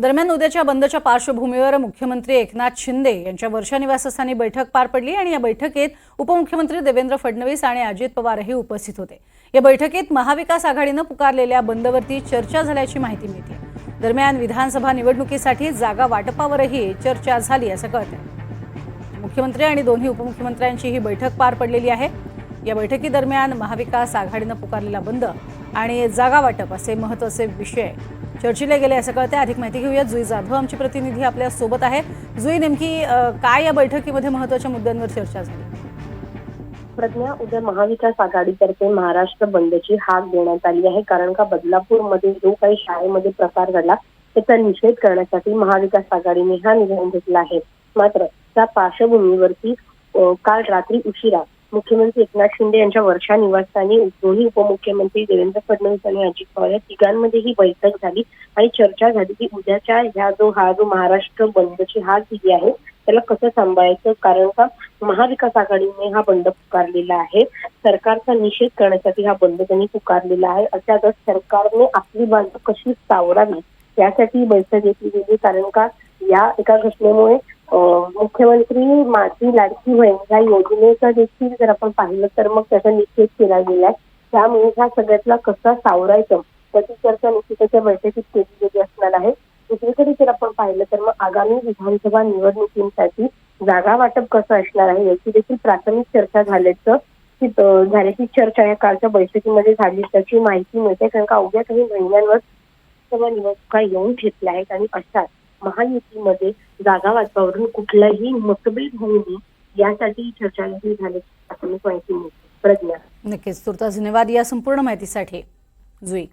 दरम्यान उद्याच्या बंदच्या पार्श्वभूमीवर मुख्यमंत्री एकनाथ शिंदे यांच्या वर्षा निवासस्थानी बैठक पार पडली आणि या बैठकीत उपमुख्यमंत्री देवेंद्र फडणवीस आणि अजित पवारही उपस्थित होते. या बैठकीत महाविकास आघाडीनं पुकारलेल्या बंदवरती चर्चा झाल्याची माहिती मिळते. दरम्यान विधानसभा निवडणुकीसाठी जागा वाटपावरही चर्चा झाली असं कळतंय. मुख्यमंत्री आणि दोन्ही उपमुख्यमंत्र्यांची ही बैठक पार पडलेली आहे. या बैठकीदरम्यान महाविकास आघाडीनं पुकारलेला बंद आणि जागा वाटप असे महत्त्वाचे विषय. चर्चिले गेले असं कळते अधिक माहिती घेऊया जुई जाधव आमची प्रतिनिधी आपल्यासोबत आहे जुई नेमकी काय या बैठकीमध्ये महत्त्वाच्या मुद्द्यांवर चर्चा झाली? प्रज्ञा उद्या महाविकास आघाडीतर्फे महाराष्ट्र बंदची हाक देण्यात आली आहे. कारण का बदलापूरमध्ये जो काही शाळेमध्ये प्रकार घडला त्याचा निषेध करण्यासाठी महाविकास आघाडीने हा निर्णय घेतला आहे. मात्र त्या पार्श्वभूमीवरती काल रात्री उशिरा मुख्यमंत्री एकनाथ शिंदे यांच्या वर्षा निवासस्थानी दोन्ही उपमुख्यमंत्री देवेंद्र फडणवीस आणि अजित पवार या तिघांमध्ये ही बैठक झाली आणि चर्चा झाली की उद्याच्या ह्या जो हा जो महाराष्ट्र बंदची हा दिली आहे त्याला कसं सांभाळायचं? कारण का महाविकास आघाडीने हा बंद पुकारलेला आहे. सरकारचा निषेध करण्यासाठी हा बंद त्यांनी पुकारलेला आहे. अशातच सरकारने आपली बाजू कशी सावरावी यासाठी ही बैठक घेतली गेली. कारण का या एका घटनेमुळे मुख्यमंत्री माझी लाडकी बहीण या योजनेचा देखील जर आपण पाहिलं तर मग त्याचा निषेध केला गेलाय. त्यामुळे ह्या सगळ्यातला कसा सावरायचं त्याची चर्चा निश्चितच्या बैठकीत केली गेली असणार आहे. दुसरीकडे जर आपण पाहिलं तर मग आगामी विधानसभा निवडणुकींसाठी जागा वाटप कसं असणार आहे याची देखील प्राथमिक चर्चा झाल्याचं की, झाल्याची चर्चा या कालच्या बैठकीमध्ये झाली. त्याची माहिती मिळते कारण का अवघ्या काही महिन्यांवर विधानसभा निवडणुका येऊन घेतल्या आहेत आणि अशाच महायुतीमध्ये जागा वाटपावरून कुठलाही मतभेद होऊ नये यासाठी चर्चा देखील झाल्याची माहिती प्रज्ञा. नक्कीच. तुर्तास धन्यवाद या संपूर्ण माहितीसाठी. जुई.